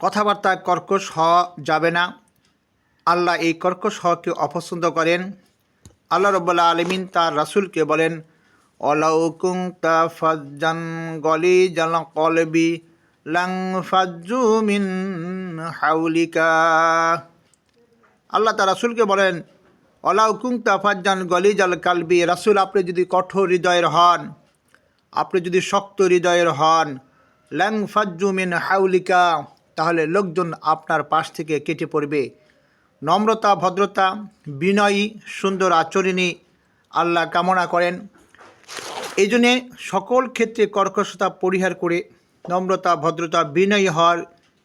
কথাবার্তায় কর্কশ হওয়া যাবে না। আল্লাহ এই কর্কশ হওয়াকে অপছন্দ করেন। আল্লাহ রব্বুল্লা আলমিন তার রাসুলকে বলেন অলাউকুং তা ফাজ্জান গলি জাল কলবি লাং হাউলিকা। আল্লাহ তার রাসুলকে বলেন অলাউকুং তা গলি জাল কালবি, রাসুল আপনি যদি কঠোর হৃদয়ের হন, আপনি যদি শক্ত হৃদয়ের হন ল্যাং ফাজ্জু মিন হাউলিকা। তাহলে লোকজন আপনার পাশ থেকে কেটে পড়বে। নম্রতা, ভদ্রতা, বিনয়ী, সুন্দর আচরণী আল্লাহ কামনা করেন। এই জন্যে সকল ক্ষেত্রে কর্কশতা পরিহার করে নম্রতা, ভদ্রতা, বিনয়ী হওয়ার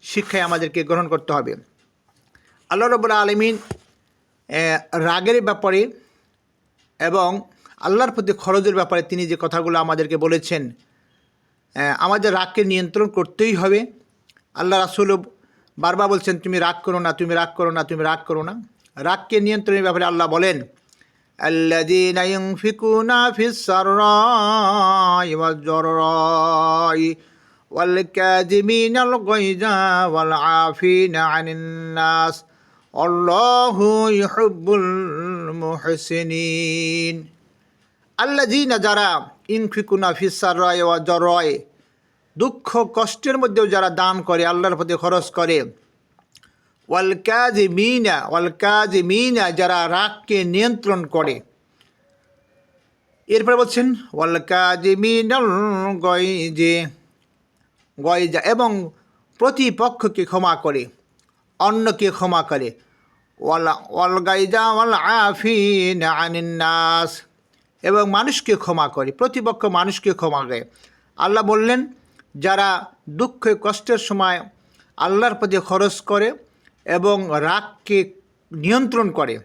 শিক্ষায় আমাদেরকে গ্রহণ করতে হবে। আল্লাহ রবুল্লা আলমিন রাগের ব্যাপারে এবং আল্লাহর প্রতি খরচের ব্যাপারে তিনি যে কথাগুলো আমাদেরকে বলেছেন আমাদের রাগকে নিয়ন্ত্রণ করতেই হবে। আল্লাহ রাসুল বারবার বলছেন তুমি রাগ করো না তুমি রাগ করো না তুমি রাগ করো না রাগকে নিয়ন্ত্রণের ব্যাপারে আল্লাহ বলেন الذين ينفقون في السراء والضراء والكاذبين الغيظ والعافين عن الناس والله يحب المحسنين الذين যারা ইনফিকুনা ফিসারয় ওয়া জরয় দুঃখ কষ্টের মধ্যেও যারা দান করে, আল্লাহর প্রতি খরচ করে, ওয়াল কাজ মিনা ওয়াল কাজ মিনা যারা রাগকে নিয়ন্ত্রণ করে, এরপরে বলছেন, ওয়াল কাজ মিনাল গয়জে গয়জা এবং প্রতিপক্ষকে ক্ষমা করে, অন্যকে ক্ষমা করে, ওয়াল ওয়াল গাইজা ওয়াল আফিন এবং মানুষকে ক্ষমা করে, প্রতিপক্ষ মানুষকে ক্ষমা করে। আল্লাহ বললেন যারা দুঃখ কষ্টের সময় আল্লাহর প্রতি খরচ করে এবং রাগকে নিয়ন্ত্রণ করে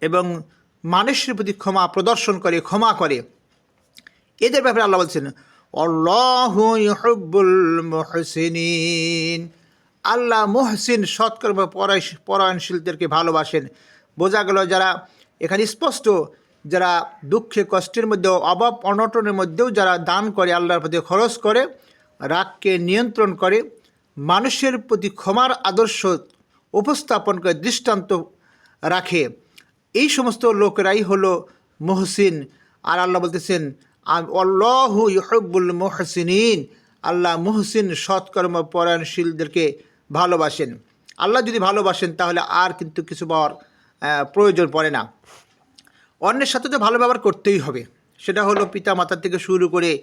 এবং মানুষের প্রতি ক্ষমা প্রদর্শন করে, ক্ষমা করে। এদের ব্যাপারে আল্লাহ বলছেন অল্লাহ ইহব্বুল মুহসিনিন। আল্লাহ মুহসিন, সৎকর্ম পরায়- পরায়ণশীলদেরকে ভালোবাসেন। বোঝা গেল যারা এখানে স্পষ্ট, যারা দুঃখে কষ্টের মধ্যেও, অভাব অনটনের মধ্যেও যারা দান করে, আল্লাহর প্রতি খরচ করে রাগকে নিয়ন্ত্রণ করে, মানুষের প্রতি ক্ষমার আদর্শ উপস্থাপন করে দৃষ্টান্ত রাখে। এই সমস্ত লোকেরাই হলো মহসিন। আর আল্লাহ বলতেছেন আল্লাহ ইহব্বুল মহসিনিন। আল্লাহ মহসিন সৎকর্ম পরায়ণশীলদেরকে ভালোবাসেন। আল্লাহ যদি ভালোবাসেন, তাহলে আর কিন্তু কিছু পাওয়ার প্রয়োজন পড়ে না। অন্যের সাথে তো ভালো ব্যবহার করতেই হবে। সেটা হলো পিতা মাতার থেকে শুরু করে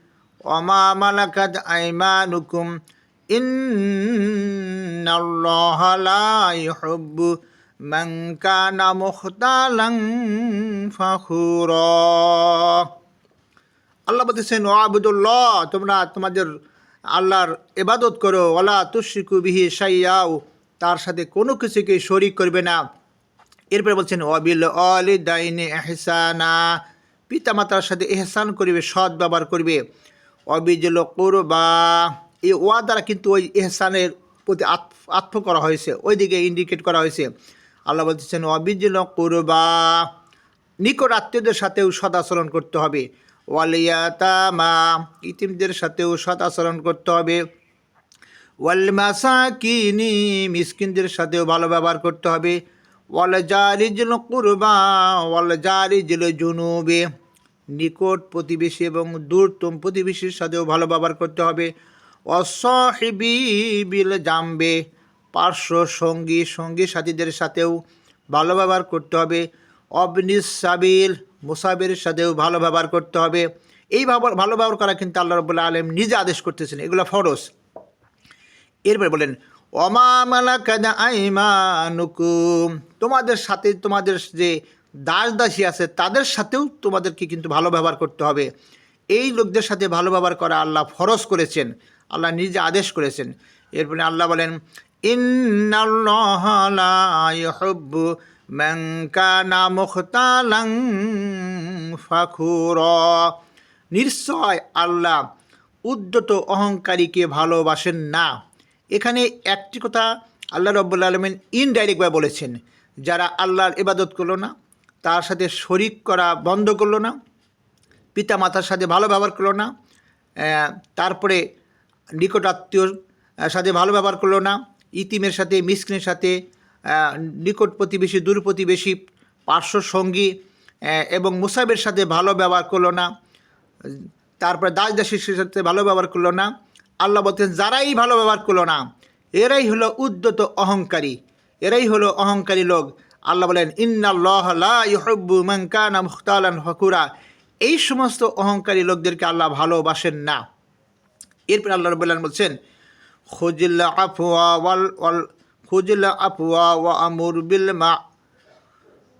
ওমা মালাকাত আইমানুকুম ইন্নাল্লাহ লা ইউহিব্বু মান কানা মুখতালান ফাখুরা আল্লাহ বলতেছেন, ও আবুদুল্লাহ, তোমরা তোমাদের আল্লাহর এবাদত করো ওলা তুশিকু বিহি সাইয়াও তার সাথে কোনো কিছুকে শরিক করবে না। এরপরে বলছেন অবিল অলি দাইনে এহসানা পিতামাতার সাথে এহসান করবে, সৎ ব্যবহার করবে। অবিজল করবা এই ওয়া দ্বারা কিন্তু ওই এহসানের প্রতি আত্ম করা হয়েছে ওই দিকে ইন্ডিকেট করা হয়েছে। আল্লাহ বলতেছেন অবিজল করবা নিকট আত্মীয়দের সাথেও সদাচরণ করতে হবে। ওয়ালিয়াতামা ইতিমদের সাথেও সদাচরণ করতে হবে। ওয়াল মাসাকিনি মিসকিনদের সাথেও ভালো ব্যবহার করতে হবে। ওয়াল জারিজুল কুরবা ওয়াল জারিজুল জুনুবে নিকট প্রতিবেশী এবং দূরতম প্রতিবেশীর সাথেও ভালো ব্যবহার করতে হবে। অসহিবি বিল জামবে, পার্শ্ব সঙ্গী সঙ্গী সাথীদের সাথেও ভালো ব্যবহার করতে হবে। অবনিস সাবিল, মুসাবের সাথেও ভালো ব্যবহার করতে হবে। এই ভালো ব্যবহার করা কিন্তু আল্লাহ রবুল্লা আলম নিজে আদেশ করতেছেন। এগুলো ফরজ। এরপরে বলেন অমামালাকাদা আইমানুকুম। তোমাদের সাথে তোমাদের যে দাস দাসী আছে, তাদের সাথেও তোমাদেরকে কিন্তু ভালো ব্যবহার করতে হবে। এই লোকদের সাথে ভালো ব্যবহার করা আল্লাহ ফরজ করেছেন, আল্লাহ নিজে আদেশ করেছেন। এরপরে আল্লাহ বলেন, ইন্নাল্লাহ লা ইউহিব্বু মান কানা মুখতালান ফাখুরা। নিশ্চয় আল্লাহ উদ্যত অহংকারীকে ভালোবাসেন না। এখানে একটি কথা আল্লাহ রব্বুল আলমিন ইনডাইরেক্টভাবে বলেছেন, যারা আল্লাহর ইবাদত করল না তার সাথে শরিক করা বন্ধ করল না পিতা মাতার সাথে ভালো ব্যবহার করল না তারপরে নিকট সাথে ভালো ব্যবহার করল না, ইতিমের সাথে, মিসকিনের সাথে নিকট প্রতিবেশী, দূর প্রতিবেশী, পার্শ্ব সঙ্গী এবং মুসাবের সাথে ভালো ব্যবহার করল না, তারপরে দাস দাসীর সাথে ভালো ব্যবহার করল না, আল্লাহ বলতেন, যারাই ভালো ব্যবহার করল না, এরাই হলো উদ্যত অহংকারী, এরাই হলো অহংকারী লোক আল্লাহ বলেন, ইন্নাল্লাহ লা ইউহিব্বু মান কানা মুখতালান ফকুরা। এই সমস্ত অহংকারী লোকদেরকে আল্লাহ ভালোবাসেন না। এরপর আল্লাহ রবুল্লাহ বলছেন খুজিল্লা আফওয়া ওয়াল ওয়াল খুজিল্লা আফওয়া ওয়া আমুর বিল মা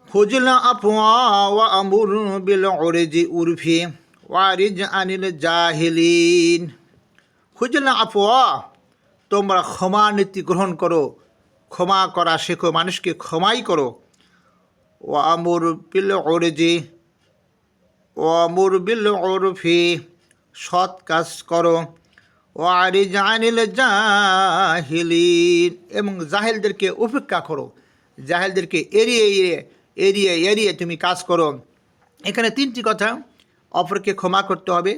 খুজিল্লা আফওয়া ওয়া আমুর বিল উরজি উরফি ওয়ারিজ আনিল জাহিলিন। খুজিল্লা আফওয়া, তোমরা ক্ষমা নীতি গ্রহণ করো। ক্ষমা করা শেখো, মানুষকে ক্ষমাই করো। ও আমুর বিল ওরেজি ও আমুর বিল ওরফি সৎ কাজ করো। ও আরি জানিল জাহিলিন, এবং জাহেলদেরকে উপেক্ষা করো। জাহেলদেরকে এড়িয়ে এড়িয়ে এড়িয়ে এড়িয়ে তুমি কাজ করো। এখানে তিনটি কথা, অপরকে ক্ষমা করতে হবে,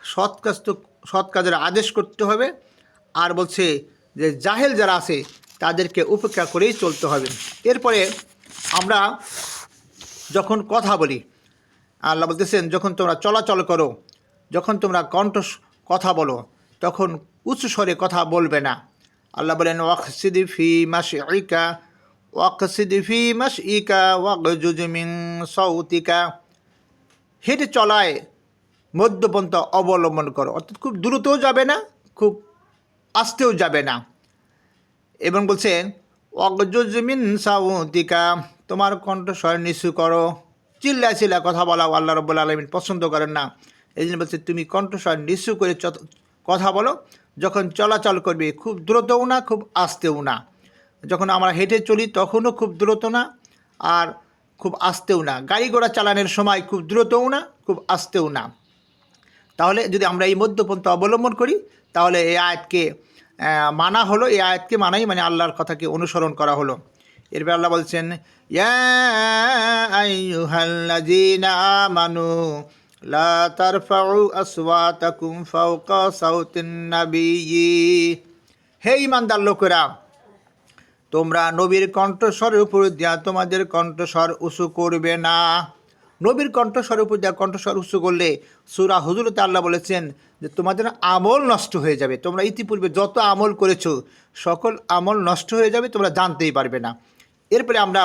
সৎ কাজ তো, সৎ কাজের আদেশ করতে হবে, আর বলছে যে জাহেল যারা আছে তাদেরকে উপেক্ষা করেই চলতে হবে। এরপরে আমরা যখন কথা বলি, আল্লাহ বলতেছেন, যখন তোমরা চলাচল করো, যখন তোমরা কণ্ঠ কথা বলো, তখন উচ্চ স্বরে কথা বলবে না। আল্লাহ বলেন, ওয়াকসিদি ফি মাস ইকা ওয়াকসিদি ফি মাস ইকা ওয়াকজুজমিং সৌতিকা হেঁটে চলায় মধ্যপন্থা অবলম্বন করো। অর্থাৎ খুব দ্রুতও যাবে না, খুব আসতেও যাবে না। এবং বলছেন অগজমিন সাউতিকা তোমার কণ্ঠস্বর নিচু করো। চিল্লা চিল্লা কথা বলা আল্লাহ রব্বুল আলমিন পছন্দ করেন না। এই জন্য বলছে তুমি কণ্ঠস্বর নিচু করে কথা বলো যখন চলাচল করবে খুব দ্রুতও না খুব আস্তেও না। যখন আমরা হেঁটে চলি তখনও খুব দ্রুত না আর খুব আস্তেও না। গাড়ি ঘোড়া চালানোর সময় খুব দ্রুতও না খুব আস্তেও না। তাহলে যদি আমরা এই মধ্যপন্থা অবলম্বন করি তাহলে এই আয়াতকে আহ, মানা হলো, এই আয়াতকে মানাই মানে আল্লাহর কথাকে অনুসরণ করা হলো। এরপর আল্লাহ বলছেন নাবিয়্যি। হে ইমানদার লোকেরা, তোমরা নবীর কণ্ঠস্বরের উপর দিয়া তোমাদের কণ্ঠস্বর উঁচু করবে না। নবীর কণ্ঠস্বর উপর কণ্ঠস্বর উচ্চ করলে সুরা হজুরতে আল্লাহ বলেছেন যে তোমাদের আমল নষ্ট হয়ে যাবে। তোমরা ইতিপূর্বে যত আমল করেছ, সকল আমল নষ্ট হয়ে যাবে, তোমরা জানতেই পারবে না। এরপরে আমরা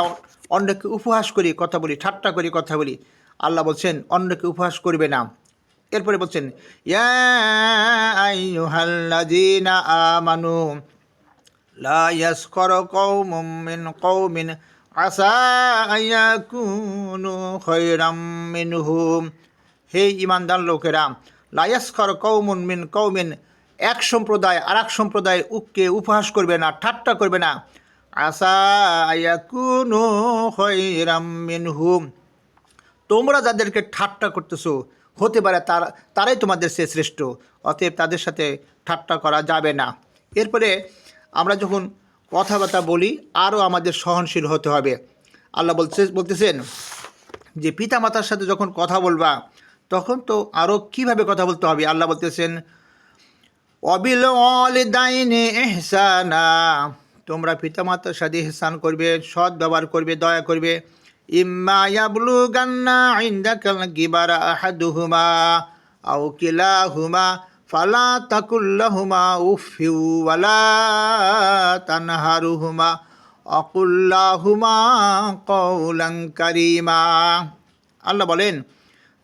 অন্যকে উপহাস করি, কথা বলি, ঠাট্টা করি, কথা বলি। আল্লাহ বলছেন, অন্যকে উপহাস করবে না। এরপরে বলছেন আমানু, লা কৌমিন কৌমিন আইয়া হে ইমানদার লোকেরা লায়াস্কর কৌমুন মিন কৌমিন এক সম্প্রদায় আর এক সম্প্রদায় উককে উপহাস করবে না, ঠাট্টা করবে না। আসা আইয়া কুনু খৈরাম মিনহুম তোমরা যাদেরকে ঠাট্টা করতেছো, হতে পারে তার, তারাই তোমাদের সে শ্রেষ্ঠ, অতএব তাদের সাথে ঠাট্টা করা যাবে না। এরপরে আমরা যখন কথাবার্তা বলি, আরও আমাদের সহনশীল হতে হবে। আল্লাহ বলছে, বলতেছেন যে পিতা মাতার সাথে যখন কথা বলবা, তখন তো আরও কীভাবে কথা বলতে হবে? আল্লাহ বলতেছেন, অবিল দাইনে এহসানা তোমরা পিতামাতার সাথে এহসান করবে, সৎ ব্যবহার করবে, দয়া করবে। ইম্মা ইয়াবলু গান্না ইন্দা কাল গিবারা আহাদুহুমা আও কিলাহুমা। ফালা তাকুল্লাহুমা উফিউ ওয়ালা তানহারুহুমা অকুল্লাহুমা কৌলাং আল্লাহ বলেন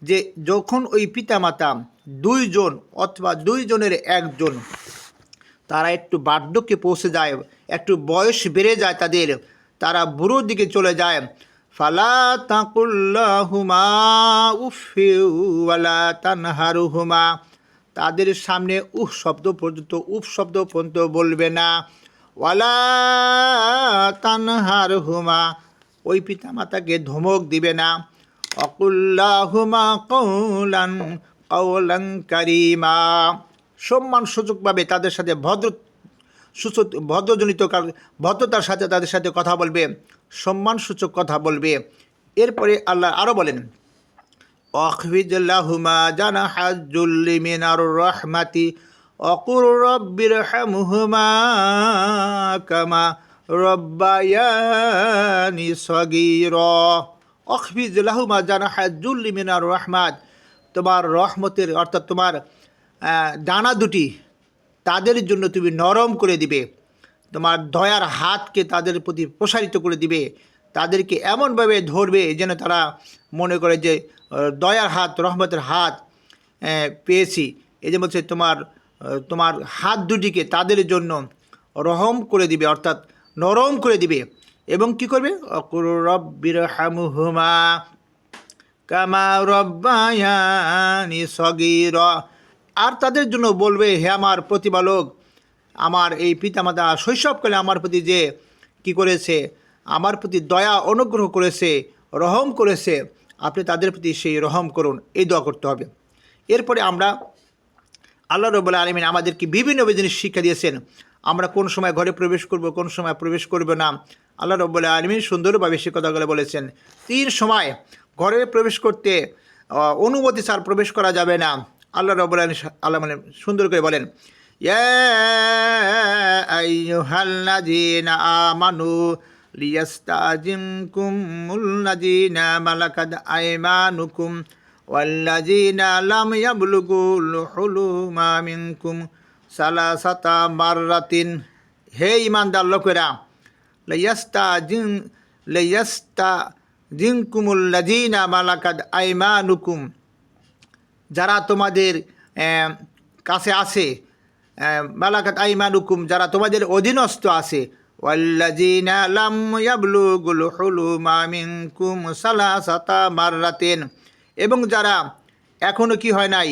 যে যখন ওই পিতামাতা দুইজন অথবা দুইজনের একজন তারা একটু বার্ধক্যে পৌঁছে যায়, একটু বয়স বেড়ে যায় তাদের, তারা বুড়োর দিকে চলে যায়, ফালা তাকুল্লাহুমা উফিউলা তানহারুহুমা। তাদের সামনে উফ শব্দ পর্যন্ত, উফ শব্দ পর্যন্ত বলবে না। ওয়ালা তানহার হুমা ওই পিতা মাতাকে ধমক দিবে না। অকুল্লাহুমা কৌলান কারিমা। সম্মান সুযোগভাবে তাদের সাথে ভদ্র সুসত ভদ্রজনিত ভদ্রতার সাথে তাদের সাথে কথা বলবে সম্মানসূচক কথা বলবে। এরপরে আল্লাহ আরও বলেন অখফিজ লাহুমা জানা হাজুল্লি মিনার রহমাতি অকুর রব্বির হামহুমা কামা রব্বায়ানি সগীর অখফিজ লাহুমা জানা হাজুল্লি মিনার রহমাত তোমার রহমতের অর্থাৎ তোমার ডানা দুটি তাদের জন্য তুমি নরম করে দিবে। তোমার দয়ার হাতকে তাদের প্রতি প্রসারিত করে দিবে। তাদেরকে এমনভাবে ধরবে যেন তারা মনে করে যে দয়ার হাত, রহমতের হাত পেয়েছি। এই যে বলছে, তোমার তোমার হাত দুটিকে তাদের জন্য রহম করে দিবে, অর্থাৎ নরম করে দিবে। এবং কি করবে? অকুর রব্বির হামুহুমা কামা রব্বায়ানি সগীর। আর তাদের জন্য বলবে, হে আমার প্রতিপালক, আমার এই পিতামাতা শৈশবকালে আমার প্রতি যে কি করেছে, আমার প্রতি দয়া, অনুগ্রহ করেছে, রহম করেছে আপনি তাদের প্রতি সেই রহম করুন, এই দোয়া করতে হবে। এরপরে আমরা আল্লাহ রবুল্লা আলমিন আমাদেরকে বিভিন্ন জিনিস শিক্ষা দিয়েছেন। আমরা কোন সময় ঘরে প্রবেশ করব, কোন সময় প্রবেশ করব না। আল্লাহ রব্বুল্লাহ আলমিন সুন্দরভাবে সে কথাগুলো বলেছেন। তিন সময় ঘরে প্রবেশ করতে অনুমতি ছাড় প্রবেশ করা যাবে না। আল্লাহ রব্বুল আলমিন আল্লাহ মানে সুন্দর করে বলেন, ইয়া আইয়ুহাল্লাযীনা আমানু লিয়াস্তাজিনকুমুল্লাযীনা মালাকাত আইমানুকুম والذين لم يبلغوا الحلم منكم ثلاثة مرات হে ইমানদার লোকেরা লাইয়াস্তা জিন লাইয়াস্তা জিনকুমুল্লাযীনা মালাকাত আইমানুকুম যারা তোমাদের আহ, কাছে আছে আহ, মালাকাত আইমানুকুম যারা তোমাদের অধীনস্থ আছে ওয়াল্লাযীনা লাম ইয়াবলুগুল হুলুমা মিনকুম সালাসাতা মাররাতিন এবং যারা এখনও কি হয় নাই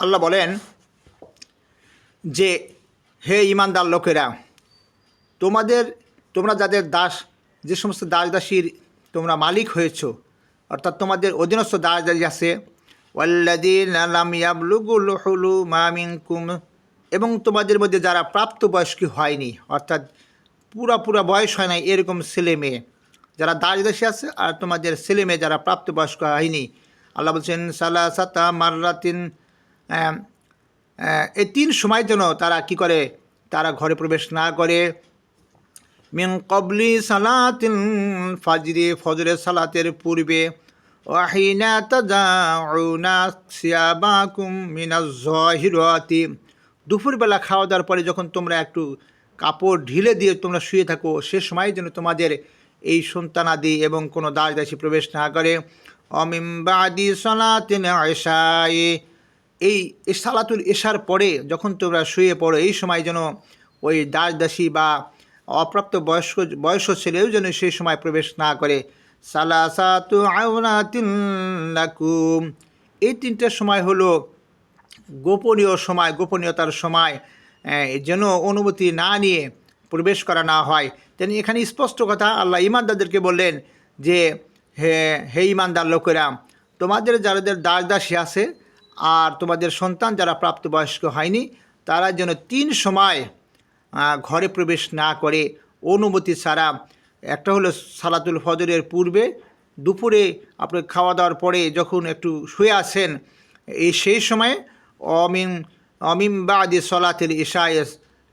আল্লাহ বলেন যে, হে ইমানদার লোকেরা, তোমাদের, তোমরা যাদের দাস, যে সমস্ত দাস দাসীর তোমরা মালিক হয়েছো, অর্থাৎ তোমাদের অধীনস্থ দাস দাসী আছে এবং তোমাদের মধ্যে যারা প্রাপ্তবয়স্ক হয়নি অর্থাৎ পুরা পুরা বয়স হয় নাই এরকম ছেলে মেয়ে যারা দাস দাসী আছে আর তোমাদের ছেলে মেয়ে যারা প্রাপ্তবয়স্ক হয়নি আল্লাহ বলছেন সালা সাতা আহ, এই তিন সময় যেন তারা কি করে তারা ঘরে প্রবেশ না করে। মিন কবলি সালাতিন ফাজরি ফজরের সালাতের পূর্বে। ওয়াহিনা তাজাউনা সিয়াবাকুম মিনাজ জহিরাতি দুপুরবেলা খাওয়া দাওয়ার পরে যখন তোমরা একটু কাপড় ঢিলে দিয়ে তোমরা শুয়ে থাকো, সে সময় যেন তোমাদের এই সন্তানাদি এবং কোনো দাস দাসী প্রবেশ না করে। অমিমবাদি সলাতিন এশায়ে এই এই সালাতুল এশার পরে যখন তোমরা শুয়ে পড়ো, এই সময় যেন ওই দাস দাসী বা অপ্রাপ্ত বয়স্ক বয়স্ক ছেলেও যেন সেই সময় প্রবেশ না করে। সালাসাতু আওনাতিল্লাকুম এই তিনটে সময় হলো গোপনীয় সময়, গোপনীয়তার সময় যেন অনুমতি না নিয়ে প্রবেশ করা না হয়। তিনি এখানে স্পষ্ট কথা, আল্লাহ ইমানদারদেরকে বললেন যে, হে হে ইমানদার লোকেরা, তোমাদের যাদের দাস দাসী আছে আর তোমাদের সন্তান যারা প্রাপ্তবয়স্ক হয়নি, তারা যেন তিন সময় ঘরে প্রবেশ না করে অনুমতি ছাড়া একটা হলো সালাতুল ফজরের পূর্বে, দুপুরে আপনি খাওয়া দাওয়ার পরে যখন একটু শুয়ে আসেন এই সেই সময় অমিন অমিম বাদি সলাতুল ইশায়,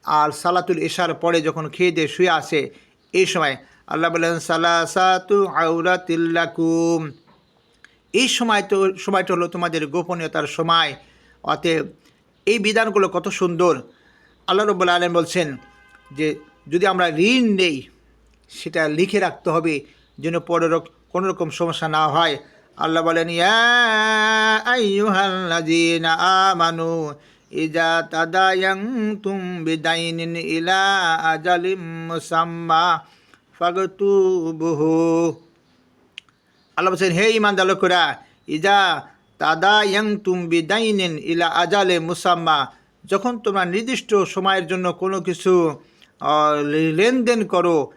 আর সালাতুল ইশার পরে যখন খেয়ে দিয়ে শুয়ে আসে, এই সময় আল্লাহ বলেন, সালাসাতু আউরাতিল্লাকুম এই সময় তো, সময়টা হলো তোমাদের গোপনীয়তার সময়। অতএব এই বিধানগুলো কত সুন্দর। আল্লাহ রব্বুল আলম বলছেন যে, যদি আমরা ঋণ নেই সেটা লিখে রাখতে হবে যেন পরে রক- কোনো রকম সমস্যা না হয়। আল্লাহ বলেন, ইয়া আমানু ইজা তাদায়ানতুম বিদাইনিন ইলা আজালিম মুসাম্মা ফাগতুবুহু। আল্লাহ বলছেন, হে ইমানদার লোকেরা ইজা তাদা ইয়াং তুম বিদাইনেন ইলা আজালে মুসাম্মা, যখন তোমরা নির্দিষ্ট সময়ের জন্য কোনো কিছু লেনদেন করো